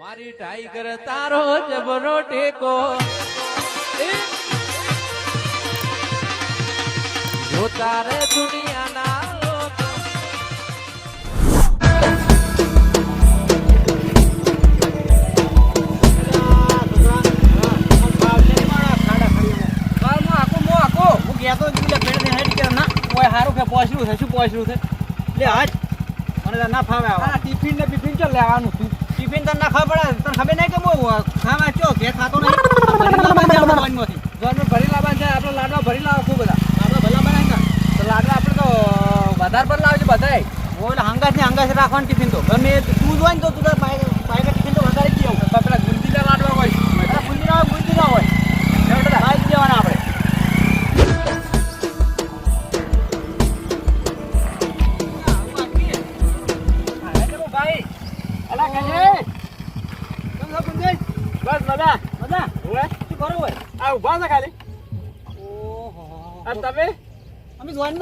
મારી ટાઈગર તારો જબરો ટેકો. જો તારે દુનિયાના લોકો ટિફિન ને બિફિન ચો લેવાનું તું? ટિફિન તને ના ખબર પડે? તને ખબર નહીં કે હું ખાવા ચો ઘેર ખાતો નહીં? ભરી લાવવા છે આપણા વાનમાંથી. ભરી લાવવા છે આપણે લાડવા ભરી લાવો ખૂબ બધા. આપણે ભલા બનાવી ને? તો લાડવા આપણે તો વધારે પણ લાવજો બધાય. ઓલે હંગાસ ને હંગાસ રાખવાનું ટિફિન તો. ગમે તું જોઈ ને તો તું તાર બાઈક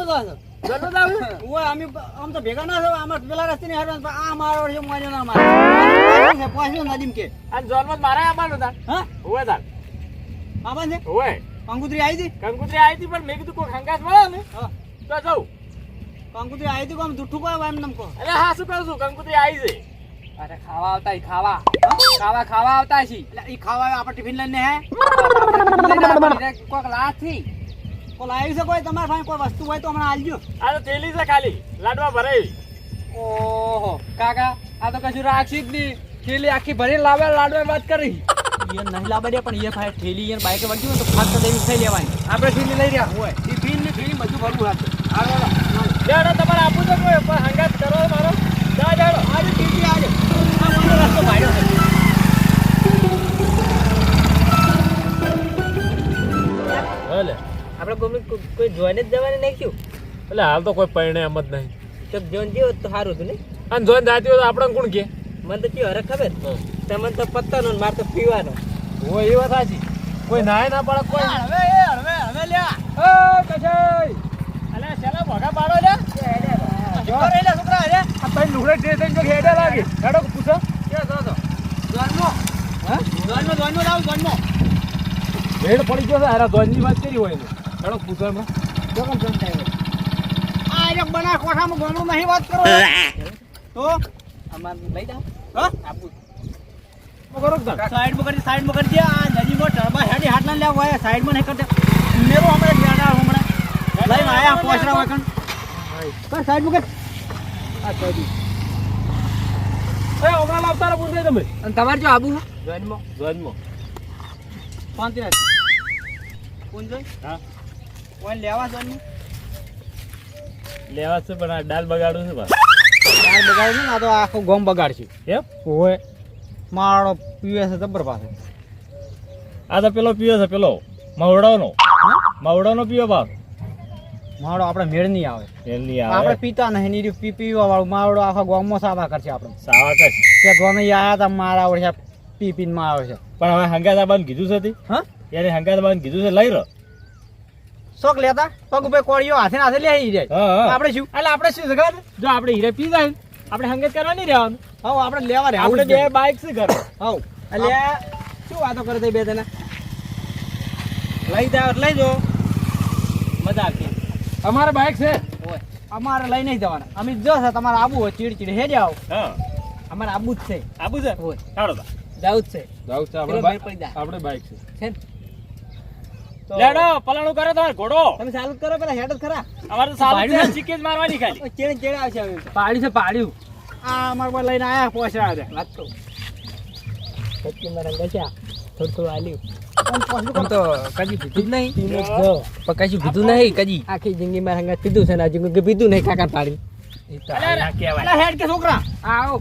અમે જોઈનમાં તો હશે જતો જાવ ઓય અમે આમ તો ભેગા ના થવા આમાં પેલા રસ્તે ની હરવાનું પણ આ મારો છે માર્યો ના મારે. છે પોસ્યો નદીમ કે. અને જોનમાં મારે આવવાનું હતા હા? ઓય તાર. આમાં છે? ઓય કંકુત્રી આવી હતી? કંકુતરી આવી હતી પણ મેં કીધું કોઈ હંગાસ મળે ને. હા. તો જાઉં. કંકુત્રી આવી હતી કોમ જુઠ્ઠું કહો એમ નમ કહો. અરે હા શું કહું છું? કંકુતરી આવી છે. અરે ખાવા આવતા ખાવા. ખાવા ખાવા આવતા છી. એટલે ઈ ખાવા આપણે ટિફિન લઈને હે? કોક લાતથી. કોઈ લાવી છે કોઈ તમારા પાસે કોઈ વસ્તુ હોય તો હમણાં આલજો. આ તો થેલી છે ખાલી. લાડવા ભરાઈ ઓહો કાકા આ તો કશું રાખશી જ નહીં. થેલી આખી ભરી લાવે લાડવા વાત કરી. એ નહીં લાવવા દે પણ એ ભાઈ થેલી એ બાઈકે હોય તો ફાટ દેવી થઈ લેવાની. આપણે થેલી લઈ રહ્યા હોય. ટિફિન ને ઠેલી બધું ભરવું હાથ જાડો તમારે આપું તો કોઈ? પણ હંગાત કરો મારો. જા જાડો. આજે થેલી આજે. રસ્તો ભાડ્યો આપણે કોઈ કોઈ જોઈને જ જવાને નાખ્યું. ક્યું એટલે હાલ તો કોઈ પરિણામ એમ જ નહીં. તો જોન જીવો તો સારું હતું ને? અને જોઈને જાતી હોય તો આપણે કોણ કે મને તો કયો હરે ખબર? તમને તો પત્તાનો મારે તો પીવાનો. હોય એ વાત સાચી. કોઈ નાય ના પડે કોઈ હવે એ હવે હવે લ્યા ઓ કશાય. અલે ચાલો ભગા પાડો લે. જો. રે લે છોકરા અરે? આ તઈ લુગડે ટેસ્ટ જો હેડે લાગે. હેડો પૂછો. કે જો જો જોનમો હા? જોનમો જોનમો લાવ જોનમો ભેડ પડી ગયો છે હારા ધોનની વાત કરી હોય ને હેડો પૂછવામાં જોકમ જોનતા થાય. આ એક બના કોઠામાં ગોમડું નહીં વાત કરો. તો? અમાર લઈ જાઓ હા? આપું. કરો કે સાઈડમાં કરી સાઈડમાં કરી દે. આ નદીમાં ટરબા હેડી ના લેવા હોય સાઈડમાં નહીં કરતે મેરો હમણાં જ્યાડા હમણાં. લઈને આયા પોસરા હોય કણ કર સાઈડમાં કર આ દી એ હમણાં લાવતા રહો પૂછે તમે. અને તમારે જો આબુ જોઈનમાં ધોનમાં શાંતિ રાખ કોણ જોઈ હા. લેવા છે પણ આ દાલ બગાડું છે બસ યાર બગાડ ને આ તો આખો ગોમ બગાડશું. એમ? હોય મારો પીવે છે જબર પાસે. આ તો પેલો પીવે છે પેલો મવડાનો મવડાનો પીવે બાપ મારો આપણે મેળ નહીં આવે. એની આપણે પીતા નહીં નીરી પી પીવા વાળું માવડો આખા ગામમાં સાવા કરશે આપણે સાવા કરશે. કે ગમે આયા તા મારા ઓળખ્યા પી પીને માં આવે છે પણ હવે હંગાતા આબાને કીધું છે હા? એને હંગાતા આબાને કીધું છે લઈ રહ્યો શોખ લેતા? પગ ઉપર કોળીઓ હાથે ને હાથે લઈ જાય હા હા. આપણે શું? એટલે આપણે શું ખબર? જો આપણે હીરે પી જાય આપણે હંગાત કરવા નહીં રહેવાનું. હવ આપણે લેવા રે આપણે બે બાઇક છે ઘર. હવ. એટલે શું વાતો કરે છે બે તને? લઈ જાવ લઈ જો મજા આવશે. અમારે બાઇક છે. અમારે લઈ નહીં જવાના. અમે જો છે તમારે આબુ હોય ચીડ ચીડ હેડે આવો. હા. અમારે આબુ જ છે. આબુ છે? હોય ચાલો જાવ જ છે. જાવ છે. આપણે બાઇક છે. છે લેડો પલાણું કરો તમારે ઘોડો. તમે ચાલુ કરો પેલા હેડ જ ખરા. અમારે તો સારું છે ચીકેજ મારવાની ખાલી. ચેડે ચેડે આવશે હવે. પાડ્યું છે પાડ્યું. આ અમાર પર લઈને આયા પોસરા છે વાત તો. પછી મારા ગચ્યા થોડું થોડું આલ્યું. આમ પોસરું આમ તો કદી પીધું નહીં. પણ કશું પીધું નહીં કદી. આખી જિંદગી મારા પીધું છે ને આ જિંદગી પીધું નહીં કાકા પાડી. એ તો અલે, ના કહેવાય. પેલા હેડ કે છોકરા. આવો.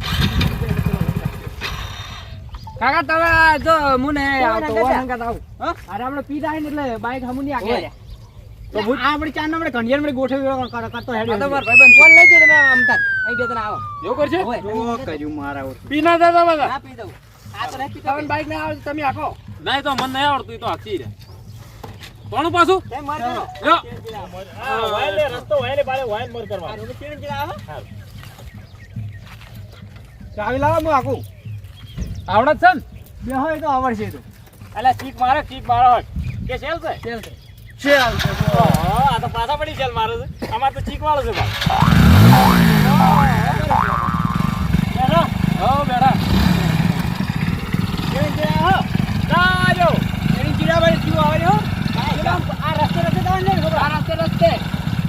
કાકા તમે જો મુને આવતો હંગાત ઓન હંગાત આવું હા? અરે આપણે પીધા હે ને એટલે બાઈક હમુની આગે ઓય. તો ભૂત આ આપણે ચાર નંબરે ઘંટિયારમાં ગોઠવી કરતો હેડ આ તો મારા ભાઈબંધ ફોન લઈ જો તમે આમ તાર. અહીં બે તને આવો. એવું કરશે? જો કર્યું મારા ઓર પી ના દેતા બધા. ના પી દઉં. આ તો નહીં પીતા. તમને બાઇક ના આવે તમે આખો. નહીં તો મને નહીં આવડતું તો હાથી રે કોણ પાછું? તે માર કરો? જો. હા વાયલે રસ્તો વાયલે બારે વાયલ મર કરવા. આ ચીડ ચીડ આવો ચાવી લાવો હું આખું આવડત છે ને? બે હોય તો આવડશે તો. એટલે ચીક મારે ચીક મારો હોય. કે સેલ છે? ચેલ. છે. આવશે છે આ તો પાછા પડી સેલ મારો છે. અમારે તો ચીક વાળો છે ભાઈ બેઠો હો બેઠા કેવી છે આ, હો? ના જો એની ચીડાવાળી ચીવ આવે છે, હો? પેલા આ રસ્તે રસ્તે જવાનું નહીં, ખબર? આ રસ્તે રસ્તે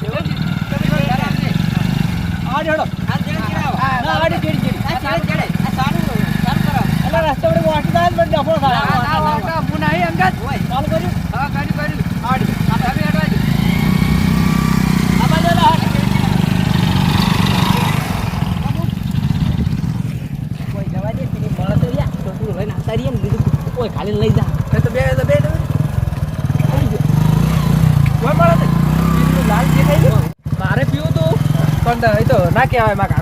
એવું જ. તમે કોઈ હેરાન નહીં. આડે હેડો. આ ચેડે ચેડાવો. ના, આડે ચીડી ચીડી. આ ચેડે ચેડે. આ સારું સારું કરો. એટલે રસ્તે વડે વાંચી જાય ને પછી ડફો થાય. ના, ના, ના, ના, હું નહીં અંગત. હોય. ચાલુ કર્યું? હા, કર્યું, કર્યું. આડી. આ તમે હટવા દો. આ બાજુ હેડો, હાથ. કોઈ જવા દે, પેલી મળે તો લ્યા. તો તું લઈને આવતા રહીએ ને, બીજું કોઈ ખાલી લઈ જા. એ તો બે તો બે તો આવી ગયો. કોઈ મળે તો. પેલું લાલ દેખાય છે? મારે પીવું તું પણ એ તો ના કહેવાય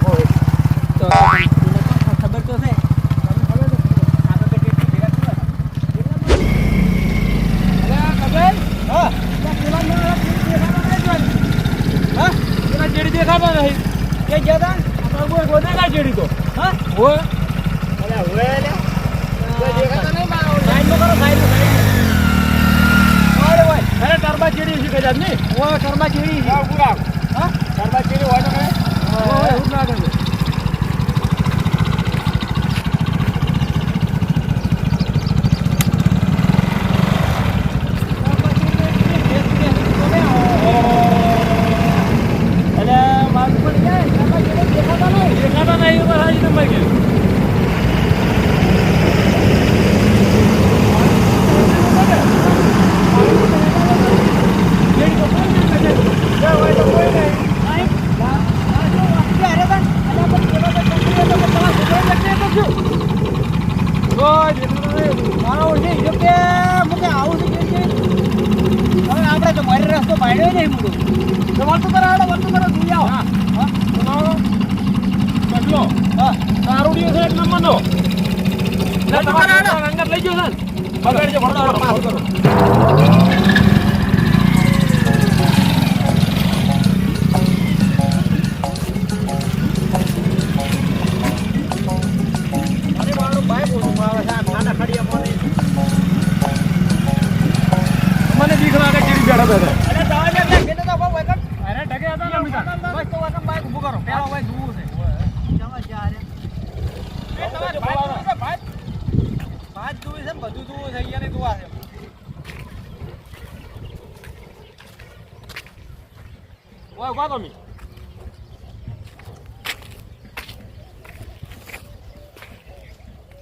ઢગે હતા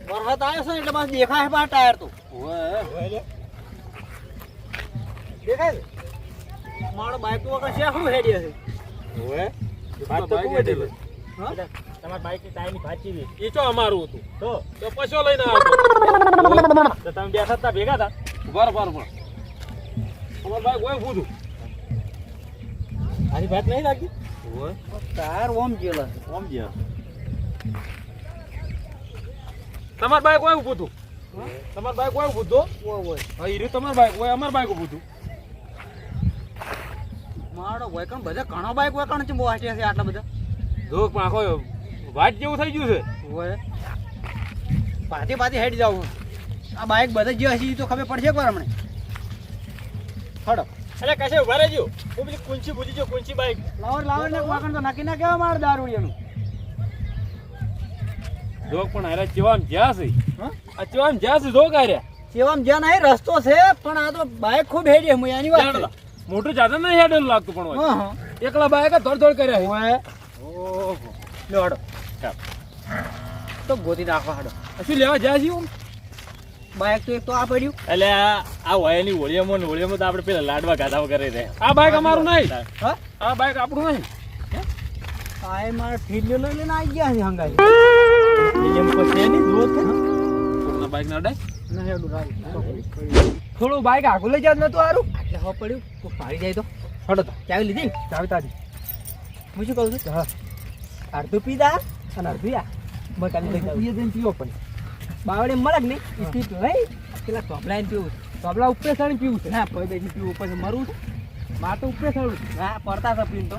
વરસાદ આવ્યો છે એટલે બસ દેખાય છે ટાયર તો. દેખાય મારો બાઈક વગર છે હેડી હશે વાત તો કોઈ નહીં. હા? તમારા બાઈકની ટાયરની ભાચી ઈ ચો અમારું હતું. તો? તો પછો લઈને તો તમે બેઠા હતા ભેગા હતા બર બર બર અમાર બાઈક આની ભાત નહીં લાગી ટાયર ઓમ જેલા ઓમ જી તમાર બાઈક હોય ફૂદું તમાર બાઈક હોય ફૂદું ઓય ઓય હા ઈ તમાર બાઈક હોય અમાર બાઈક ફૂદું મારો વેકણ બધા ઘણા બાઈક વેકણ છે મોહાટી છે આટલા બધા. ધોકમાં આખો વાટ જેવું થઈ ગયું છે. ઓય પાછી પાછી હેડી જાવ આ બાઈક બધા જે હશે તો ખબર પડશે એકવાર હમણે હડો. અરે કશે ઊભા રહેજો. હું પેલી કુંચી ભૂલી જો કુંચી બાઈક. લાવર લાવર ને વાકણ તો નાખી ના કેવા માર દારૂડિયાનું ધોક પણ હારે ચેવામ જ્યાં છે? આ ચેવામ જ્યાં છે હારે સેવામ જ્યાં નહીં રસ્તો છે પણ આ તો બાઈક ખૂબ હેડી છે મુયાની વાત. મોટું જાતે નહીં હેડેલું લાગતું પણ એકલા બાઈક ધોડ ધોડ કર્યા હોય લો હડો. તો ગોતી નાખવા હાડો. શું લેવા જાય છે બાયક તો એક તો આ પડ્યું. એટલે આ વયાની હોળીયામાં ને હોળીયામાં તો આપણે પેલા લાડવા ગાધા વગેરે રહે આ બાઈક અમારું નહીં. હા. આ બાઈક આપણું નહીં. આ મારા ઠીલ્યો લઈ લઈને આવી ગયા છે હંગાઈ. એમ પછી એની કોકના બાઈક ના અડાય ના હેડું થોડું બાઈક આગળ લઈ જાત નતું સારું એટલે હવે પડ્યું? કોઈ ફાડી જાય તો. હડો તો. ચાવી લીધી ચાવી તાજી. હું શું કહું છું? હા. અડધું પીધા અને અડધું યા. મેં કાલે લઈ જાઉં. જઈને પીવો પણ. બાવડે મળે કે નહીં? ઈ પી લઈ પેલા ચોપડા ને પીવું તો આપણા ઉપર પીવું છે. ના પછી બેસી પીવું પછી મરવું છે. મારે તો ઉપર છે. હા પડતા હતા પીન તો.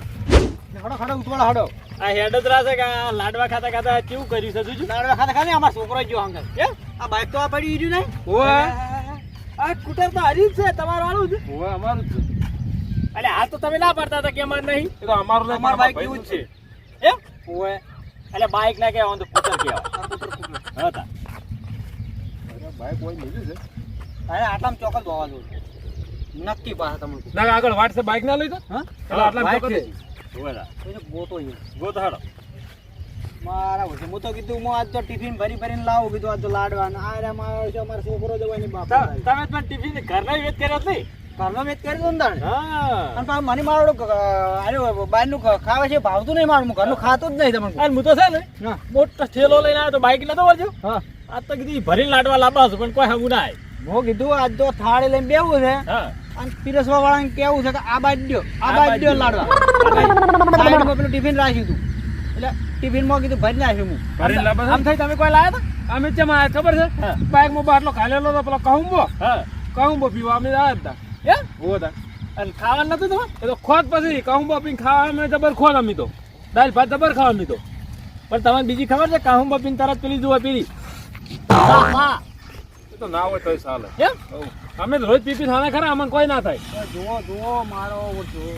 હડો હડો ઉતવાળો હડો. આ હેડ જ રાસે કે આ લાડવા ખાતા ખાતા કેવું કર્યું છે જોજો? લાડવા ખાતા ખાતા અમાર છોકરો ગયો કે આ બાઈક તો આ પડી ગયું નહીં? ઓવે આ સ્કૂટર તો હરી જ છે તમારું વાળું છે ઓવે અમારું જ છે. અરે હાલ તો તમે ના પડતા હતા કે અમાર નહીં? એ તો અમારું નહીં, અમારું મારા બાઈક એવું જ છે. એમ? ઓવે એટલે બાઈક ના કહેવાનું તો સ્કૂટર કહેવાય. હતા અરે બાઈક હોય લીધું છે. અરે આટલામાં ચોક્કસ દોવા દઉં નક્કી પાસે તમને ના આગળ વાટ છે બાઈક ના લઈ તો હા? આટલા બાઈક છે. જોયેલા. ગોતો ઈ. હાડો મારા હું તો કીધું હું આજ તો ટિફિન ભરી ભરીને લાવું કીધું આજ તો લાડવા ને આ રહ્યા મારો છે અમારો છોકરો જવાની બાપ તમે પણ ટિફિન ઘરના વેત કર્યો નહીં. ઘરનો મેચ કરી દો ને તાણે. હા. અને પાછું મને મારું આરે બહારનું ખાવા છે ભાવતું નહીં મારું. ઘરનું ખાતું જ નહીં તમને અને હું તો છે ને મોટો થેલો લઈને આવ્યો તો બાઇક નતો વળજો. હા. આ તો કીધું ભરીને લાડવા લાવવા છું પણ કોઈ હમું ના. હું કીધું આજ તો થાળી લઈને બેવું છે. હા. અને પીરસવા વાળાને કેવું છે કે આ બાજ દ્યો આ બાજ બાજ દ્યો દ્યો. લાડવા. પેલું ટિફિન રાખ્યું હતું એટલે ટિફિનમાં કીધું ભરી નાખ્યું હું. ભરી લાવવા આમ થઈ તમે કોઈ લાયા હતા? અમે ચેમ આયા ખબર છે? બાઈકમાં બાટલો ખાલેલો હતો પેલો કહુંબો. હા. કહુંબો પીવા અમે આયા હતા. હે? ઓ તા. અને ખાવાનું નતું તમારે? એ તો ખોત પછી કહુંબો પીને ખાવા અમે જબર ખોત અમે તો. દાલ ભાત જબર ખાવા અમે તો. પણ તમને બીજી ખબર છે કહુંબો પીને તરત પેલી જુઓ પેલી તો ના હોય તોય ચાલે. એમ અમે રોજ પીપી થાના ખરા અમને કોઈ ના થાય. જુઓ જુઓ મારો જુઓ.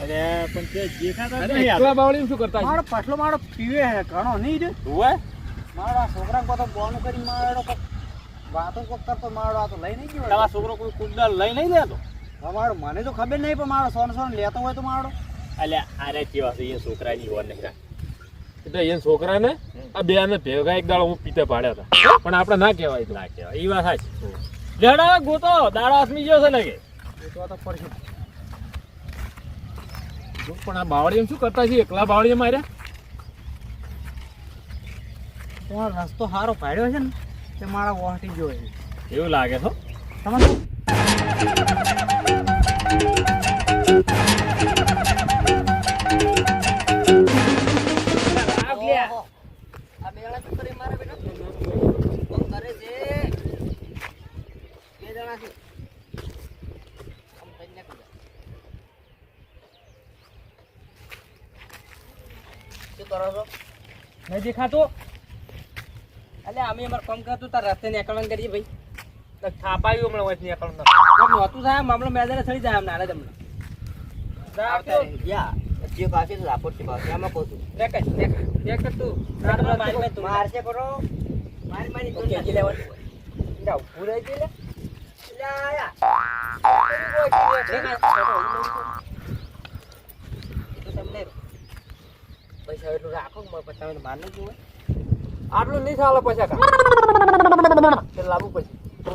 અરે પણ તે દેખાતા નહીં એકલા બાવળીને શું કરતા મારો પાટલો મારો પીવે હે ઘણો નહીં જ હોય મારા છોકરા કોતો બોનું કરી મારો વાતો કોક કરતો મારો આ તો લઈ નહીં ગયો. તારા છોકરો કોઈ કુંડલ લઈ નહીં લેતો? મારો મને તો ખબર નહીં પણ મારો સોન સોન લેતો હોય તો મારો. અલ્યા આરે કેવા છે એ છોકરાની ઓર નહીં એટલે એ છોકરાને આ બે ને ભેગા એક દાડો હું પીતે પાડ્યા હતા. પણ આપણે ના કહેવાય. ના કહેવાય. એ વાત સાચી. લેડો ગોતો દાડા આસમી ગયો છે ને કે તો પડશે. પણ આ બાવળીએ શું કરતા છે એકલા બાવળીએ માર્યા? રસ્તો સારો પાડ્યો છે ને તે મારા વોટી ગયો એવું લાગે છો તમને દેખાતો? એટલે અમે અમારે કામ કરતું તાર રસ્તે નીકળવાનું કરીએ ભાઈ. થાપાયું હમણાં વચ્ચે નીકળવાનું નહોતું થાય મામલો મેદાને થઈ જાય હમણાં હાલે તમને જે કાફી તો રાપોટ છે બાકી આમાં કહું છું દેખ દેખ દેખ તું માર માર મારશે કરો માર મારી તો કેજી લેવાનું જા ઉભું રહી ગઈ લે લે આયા પૈસા એટલું રાખો મારે પછી તમે માર નહીં જોવે આટલું નહીં ચાલે પૈસા કા લાવવું પછી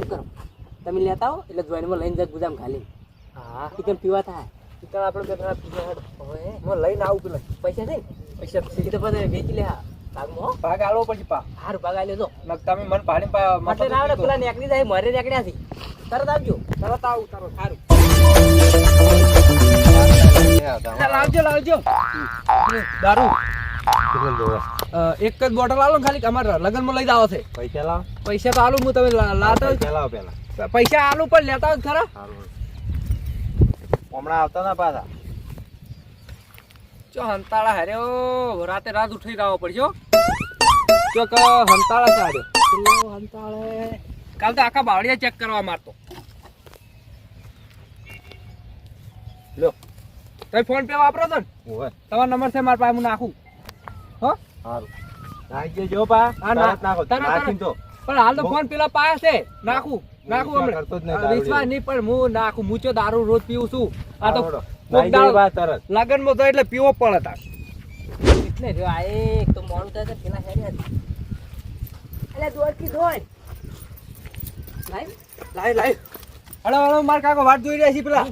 કરો. તમે લેતા હો એટલે જોઈનમાં લઈને જાય ગુજામ ખાલી. હા. ચિકન પીવા થાય. ચિકન આપણે બે ત્રણ પીવા હવે હું લઈને આવું પેલા. પૈસા છે ને? પૈસા એ તો પછી વેચી લે હા. ભાગમાં ભાગ આલો પછી પા. હારું ભાગ આલ્યો તો નક તમે મન પાડીને પા ના પેલા જાય મારે નીકળ્યા છે. તરત આવજો. તરત આવું તરત. સારું લાવજો લાવજો. દારૂ. એક જ બોટલ આલો ખાલી અમારે લગનમાં લઈ જાવ છે. પૈસા લાવ. પૈસા તો આલુ હું તમે લાતા. લાવ પેલા. પૈસા આલુ પણ લેતા ખરા? હમણાં આવતા ના પાછા. ચો હંતાળા હાર્યો. રાતે રાત ઉઠી રાવો પડશો હો. ચોક હંતાળા છે હંતાળે. કાલ તો આખા બાવળિયા ચેક કરવા મારતો. તમે ફોન પે વાપરો છો ને. તમારો નંબર છે મારા પાસે હું નાખું. હો? સારું. નાખી જો પા હા, નાખો. તરત, તો પણ હાલ તો ફોન પેલા પાસે છે. નાખું. નાખું હમણાં. વિશ્વાસ નહીં પણ હું નાખું. મૂચો દારૂ રોજ પીવું છું. આ તો હારું, તરત. લગનમાં તો એટલે પીવો પડે એટલે જો આ એક તો મોડું થાય છે પેલા હેડ્યા હતી એટલે દોડ કી દોડ. લાઈ. લાઈ લાઈ. હળો હળો માર કાકો વાટ જોઈ રહ્યા છે પેલા.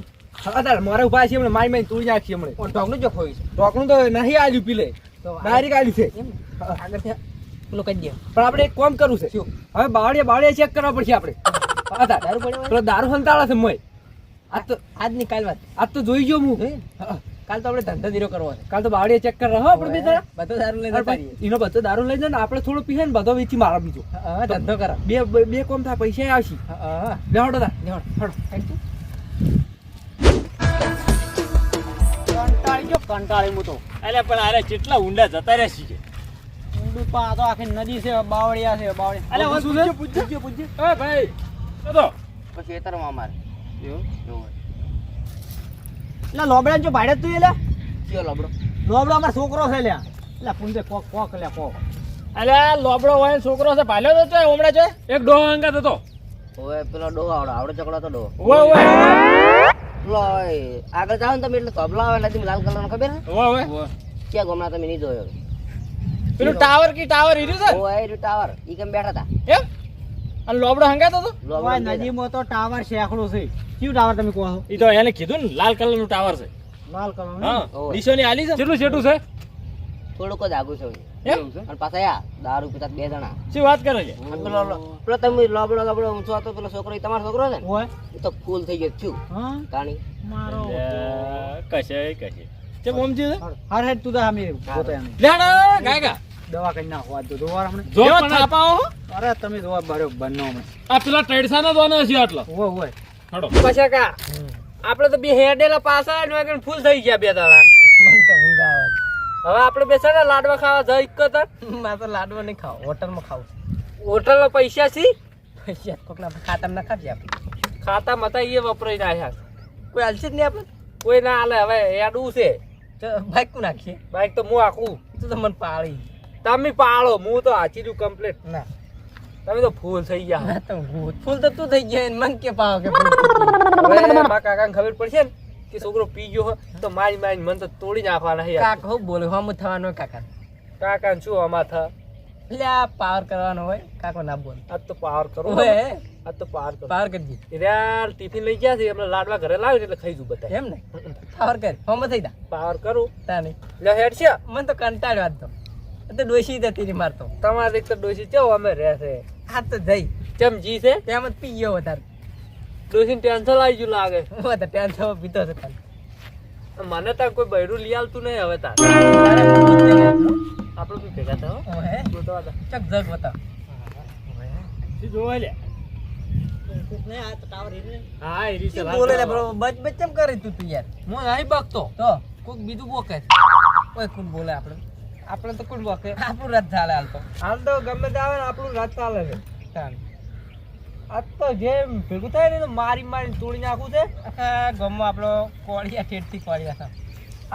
અતાર મારે ઊભા છે મારી મારી તોડી નાખી હમણાં. ટોકનું જો ખોઈ છે? ઢોકણું તો નહીં આલ્યું પીલે. ડાયરેક્ટ આલ્યું છે. આગળ પેલું કહી દે. પણ આપણે એક કામ કરવું છે. હવે બાવળિયા બાવળિયા ચેક કરવા પડશે આપણે. અતાર દારૂ પડ્યો પેલો દારૂ સંતાળા છે મય આજ તો આજની કાલ વાત. આજ તો જોઈ ગયો હું. કાલ તો આપણે ધંધો ધીરો કરવો છે. કાલ તો બાવળિયા ચેક કરવા. હો આપણે બે. બધો દારૂ લઈને અરે એનો બધો દારૂ લઈ જાય ને આપણે થોડો પીએ ને બધો વેચી મારા બીજો. ધંધો કરા. બે બે- કોમ થાય પૈસા આવશે. હા લેવડો તા લેવડ હળો જો કંટાળી હું તો. એટલે પણ અરે કેટલા ઊંડા જતા રહે છે ઊંડું પા આ તો આખી નદી છે બાવળિયા છે બાવળિયા. અરે છે? પૂછજો. પૂછજો પૂછજો. એ ભાઈ તો પછી ખેતરમાં અમારે. એવું? એવું એટલે લોબડા જો ભાડે તું એલા કયો લોબડો? લોબડો અમાર છોકરો છે લ્યા. એટલે પુંજે કોક કોક લ્યા કોક. અલે લોબડો હોય છોકરો છે ભાલ્યો તો છે હમણાં છે એક ડો અંગાત હતો. ઓય પેલો ડોહો આવડો આવડો ચકડો તો ડોહો. ઓય ઓય. આગળ જાવ ને તમે એટલે તબલા આવે નથી લાલ કલર નો ખબર હે? ઓય ઓય ક્યાં ગમના તમે નહીં જોયો? પેલું ટાવર કી ટાવર હીર્યું છે? ઓય એ ટાવર ઈ કેમ બેઠા હતા? એમ? અને લોબડો હંગાતો હતો? લોબડો ઓય. નદીમાં તો ટાવર શેખડો છે. કયું ટાવર તમે કહો છો? ઈ તો એને કીધું ને લાલ કલરનું ટાવર છે. લાલ કલર હા. નિશાની આલી છે કેટલું છેટું છે? થોડુંક જ આગું છે. અને પાછા દારૂ પીતા બે જણા. શું વાત કરે છે? પેલો તમે લોબડો લોબડો ઊંચો હતો પેલો છોકરો તમારો છોકરો છે ને? તો ફૂલ થઈ ગયો છું. હા? મારો કશે કશે કેમ સમજી છે? હેડ તું અમે લેડો ગાયગા દવા કરી નાખો આજ તો દોવાર જો થાપાઓ અરે તમે દોવા બરો બનો હમણે. આ પેલા ટ્રેડસા ના દોના છે આટલા. ઓય ઓય હડો. પછી કા? આપણે તો બે હેડેલા પાછા ફૂલ થઈ ગયા બે દાડા. હવે આપણે બેસા લાડવા ખાવા જઈ કતર મારે તો લાડવા નહીં ખાવ હોટલમાં ખાવું હોટલ ના પૈસા છે? પૈસા કોકના ખાતામાં ના ખાજે આપણે. ખાતા મતા એ વપરાઈ રહ્યા કોઈ હાલશે જ નહીં આપણે કોઈ ના હાલે હવે એડું છે. બાઈક કો નાખીએ? બાઈક તો હું આખું. તું તો મને પાળી. તમે પાળો હું તો હાચી દઉં કમ્પ્લીટ ના. તમે તો ફૂલ થઈ ગયા. તો ફૂલ તો તું થઈ ગયા મન કે પાવ કે મારા કાકાને ખબર પડશે ને? કે છોકરો પી ગયો હોય તો મારી મારી મન તો તોડી નાખવાના છે. કાક હો બોલે હમ થવાનો કાકા. કાકા શું આમાં થા? એટલે આ પાવર કરવાનો હોય કાકો ના બોલ. આ તો પાવર કરો. ઓએ આ તો પાવર કરો. પાવર કરજી યાર ટિફિન લઈ ગયા છે એમને લાડવા ઘરે લાવી એટલે ખાઈ જુ બધા એમ ને? પાવર કર. હમ થઈ જા. પાવર કરું? તાની લે હેડ છે. મન તો કંટાળ્યો વાત તો. તો ડોશી જતી રહી મારતો તમારે એક તો ડોસી ચો અમે રહેશે આ તો જઈ. ચમ જી છે? તેમ જ પી ગયો વધારે. ડોસીને ટેન્શન આવી ગયું લાગે. હું તો ટેન્શન પીતો છે ખાલી. મને તો કોઈ બૈરું લઈ આવતું નહીં હવે તાર. આપણે બી ભેગા થયો ગોતવા ચક જગ બતા શું જોવા લે? હા એ રીતે શું બોલે લે બરો બચ બચ કેમ કરે તું તું યાર? હું નહીં બગતો તો? કોક બીજું બોકે કોઈ બોલે આપણે? આપણે તો કોણ બકે? આપણું રથ ચાલે હાલ તો. હાલ તો ગમે તે આવે આપણું રથ ચાલે છે. આ તો જે ભેગું થાય ને મારી મારી તોડી નાખું છે. ગામમાં આપણો કોળિયા ઠેઠથી કોળિયા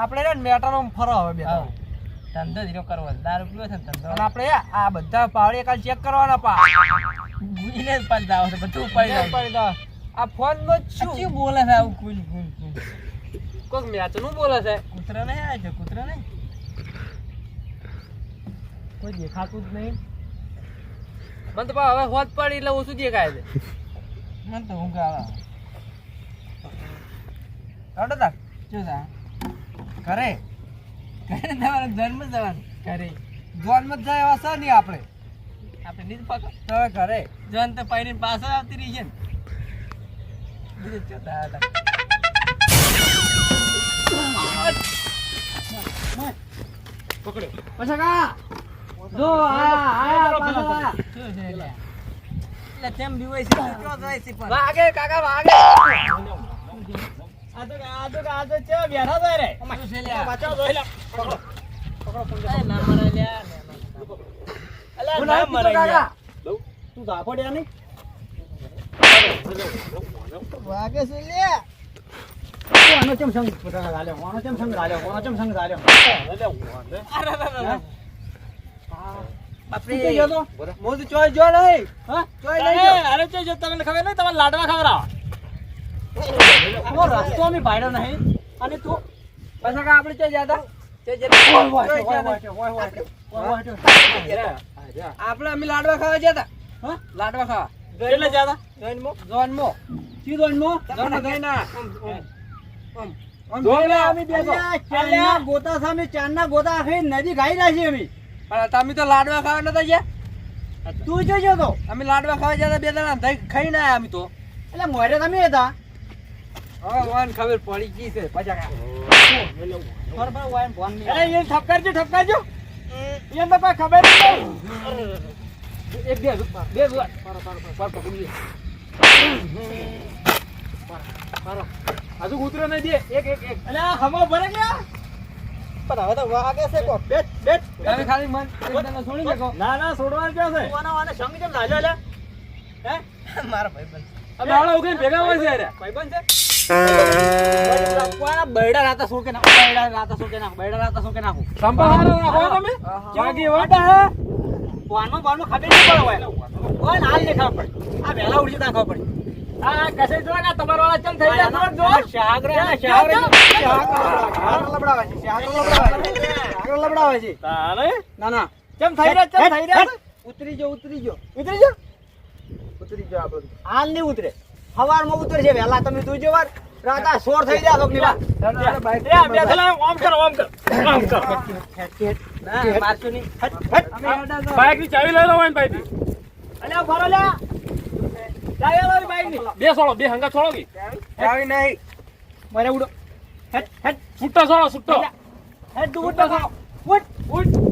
આપણે ને મેટાનો ફરો હવે બે. ધંધો ધીરો કરવો. દારૂ પીવો છે ધંધો? અને આપણે આ બધા પાવડી કાલ ચેક કરવાના પા. ભૂલીને જ પાછા જાઓ બધું. પડી દો. આ ફોન શું શું બોલે છે આવું કુલ કુલ કુલ? કોક મેચનું બોલે છે. કૂતરા નહીં આવે છે કૂતરા નહીં? કોઈ દેખાતું જ નહીં. મને તો હવે હોત પડી એટલે ઓછું દેખાય છે. મને તો ઊંઘ આવે. હટો તાર? શું તા ઘરે. ઘરે જવાનું જન્મ જવાનું. ઘરે. જોન મત જાય એવા સર નહીં આપણે. આપણે નહીં પકડ. તો ઘરે. જોન તો પૈરી પાછળ આવતી રહી છે ને. બીજું શું તા પકડ્યો. પછી કા જો આયા આયા પાછા એટલે? તેમ બીવાય છે તું ક્યાં જાય છે પણ? વાગે કાકા વાગે. આ તો આ તો આ તો ચેવા બેઠા હતા રે? પાછો જોઈ લે પકડો. અરે ના મરે લ્યા, અલા, ના મરે કાકા? તું ધાપો નહીં. વાગે છે લ્યા. આનો ચમ સંગ ગાલ્યો ચમ સંગ આનો ચમ સંગ અરે, અરે. બાપરે. ગયો તો? હું તો ચોય જો નહીં હા? ચોય નહીં અરે અરે જો જો તમને ખબર નહીં તમને લાડવા ખવડાવો. ઓ રસ્તો અમે ભાડ્યો નહીં. અને તું? પછી કા આપણે ચોય જતા? ચોય ચોય આપણે અમે લાડવા ખાવા જતા. હા? લાડવા ખાવા. કેટલે જાતા? જોઈનમાં જોઈનમાં સીધો મો જોઈનમાં જોઈના. આમ, આમ, આમ. આમ જોઈના અમે બે ગોતા સામે ચારના ગોતા આખી નદી ખાઈ છીએ અમે. પણ તમે તો લાડવા ખાવા નતા ગયા? તું જોજો તો અમે લાડવા ખાવા જતા બે જણા દહીં ખાઈને ના અમે તો. એટલે મોરે તમે હતા? હવે વાન ખબર પડી ગઈ છે પચાસ કા. બરોબર, વાઈન ભોન નહીં અરે એ ઠપકારજો ઠપકારજો. એને તો કોઈ ખબર નહીં. એક બે બે બે હજુ ઉતરો નહીં દે. એક એક એક. અલ્યા હમો ભરે ગયા? પણ હવે તો વાગે છે કો. બેટ બેટ તમે ખાલી મન એકદમ છોડી દેખો ના ના છોડવાનું ક્યાં છે. કોના વાને સંગ જેમ લાજો લે. હે? મારા ભાઈબંધ. ઉગીને ભેગા હોય છે યાર ભાઈબંધ છે? કોના બૈડા રાતા શું કે નાખો બૈડા રાતા શું કે નાખો બૈડા રાતા શું કે નાખો સંભાળ રાખો તમે. જાગી વાડા વાનમાં વાનમાં ખાબે નહીં પડે હોય. ઓય હાલ નહીં પડે. આ વહેલા ઉડી નાખવા પડે. આ કસે જો ને તમારા વાળા ચમ થઈ જાય? જો શાહગરા શાહગરા. શાહગરા લબડાવે છે શાહગરા લબડાવે છે. શાહગરા લબડાવે છે. તારે? ના ના. ચમ થઈ રહ્યા? ચમ થઈ રહ્યા? ઉતરી જો ઉતરી જો ઉતરી જા ઉતરી જો આપણે હાલ નહીં ઉતરે. સવારમાં ઉતરશે વહેલા તમે જોજો વાર. રાતા સોર થઈ જાય નીલા ઓમ કરો ઓમ કર ઓમ કર. બાઈકની ચાવી લઈ લો ભાઈ અલ્યા ફરો લ્યા. બે સોળો બે હંગા છોડો કે? ચાવી નહીં. મને ઉડો. હેટ હેટ છૂટો સોળો છૂટો. હેટ તું ઉડો. ઉડ ઉડ.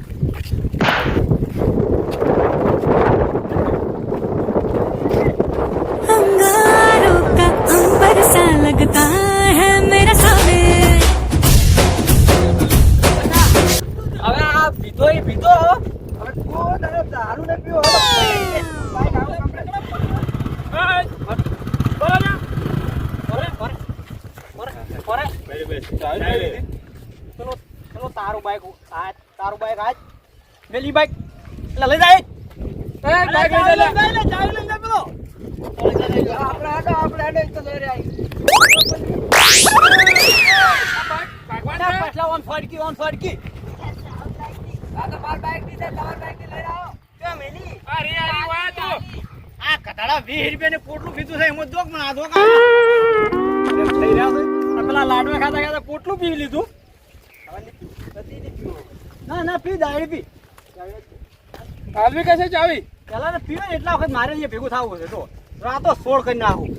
મેલી બાઈક એટલે લઈ જાય. એ બાઈક લઈ લે. લે ચાવી લઈ જા પેલો. આપણે આડો આપણે આડો તો લઈ રહ્યા પછલા ઓન ફડકી ઓન ફડકી. આ તો બાર બાઈકની છે તમાર બાઈકની લઈ આવો. કે મેલી અરે અરે વાહ તો. આ કટાડા 20 રૂપિયા ને પોટલું પીધું છે એમ જોક મને આ રહ્યા છે. પેલા લાડવા ખાતા ખાતા પોટલું પી લીધું. ના ના પી દાડી પી. આવી કસે ચાવી? પેલા ને પીવે એટલા વખત મારે અહીંયા ભેગું થવું છે તો રાતો સોળ કરી નાખું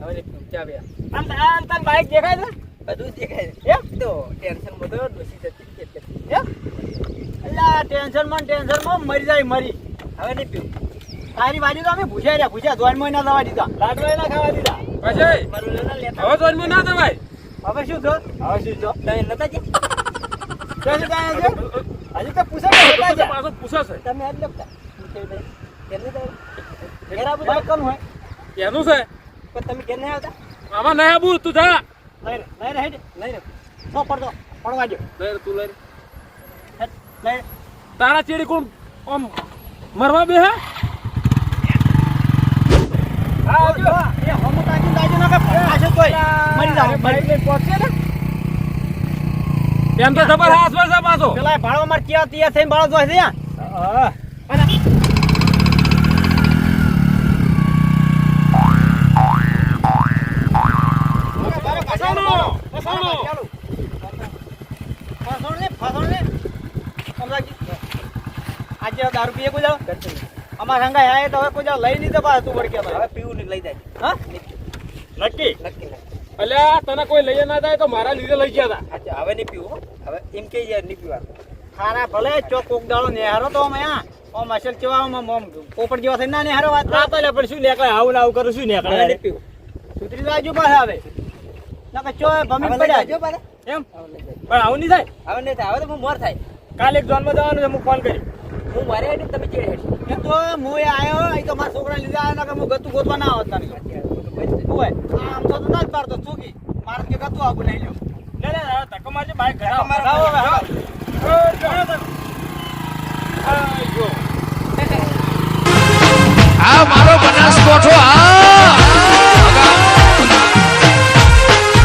હવે ને ચા બે. આમ આમ તને બાઈક દેખાય છે? બધું દેખાય છે. એમ? તો ટેન્શન બધો ડોસી જતી એટલે ટેન્શનમાં ટેન્શનમાં મરી જાય મરી. હવે નહીં પીવું. તારી બાજુ તો અમે ભૂસ્યા રહ્યા ભૂસ્યા ધોન મહિના દવા દીધા. લાડવા ના ખાવા દીધા. પછી મારું લેના લેતા હવે અજમો ના દવાય હવે શું થયું? હવે શું થયું? તમે નતા જે છે છે હજી તો પૂછે. પાછો પૂછે છે. તમે થાય ઘેર તો કોણ હોય એનું છે. પણ તમે ઘેર નહીં આવતા? આમાં નહીં આવું તું જા. લઈ લઈ રે હેડ. લઈ રે. સો પડતો પડવા દો લઈ તું લઈ લઈ તારા ચેડી કોણ આમ મરવા બે હે? હા હમ એ હમુ તાજી તાજી ના કે પાછો તોય. મરી જાવ મરી પહોંચે ને એમ તો ખબર હાથ પર છે પાછો. પેલા ભાડો માર ક્યાં તૈયાર થઈને ભાડો જોઈ છે આજે દારૂ પીએ કોઈ જાવ અમાર હંગા આયે તો હવે કોઈ જાવ લઈ નહીં તો પાછા તું વળકે હવે પીવું નહીં લઈ જાય. હા? નક્કી નક્કી. અલ્યા તને કોઈ લઈ ના જાય તો મારા લીધે લઈ ગયા હતા હવે નહીં પીવું હવે એમ કે યાર નહીં પીવા ખારા ભલે ચો કોક દાળો નેહારો તો અમે આ ઓમ અસલ કેવા ઓમ ઓમ પોપટ જેવા થઈને ના નેહારો વાત રાત એટલે પણ શું નેકળે? આવું ને આવું કરું શું નેકળે? નહીં પીવું. સુધરી જાજો આવે. ના કે ચો ભમી પડ્યા. એમ? પણ આવું નહીં થાય? હવે નહીં થાય હવે તો હું મોર થાય. કાલે એક જોનમાં જવાનું છે હું ફોન કરી. હું મારે તમે ચેડે તો હું આવ્યો આયો એ તો મારા છોકરા લીધા આવ્યો કે હું ગતું ગોતવા ના આવતા તને. આમ તો ના જ પાડતો ચૂકી મારે કે તું આગું લઈ લ્યો લે લે ધક્કો મારજે બાઈક આ મારો બનાસ આ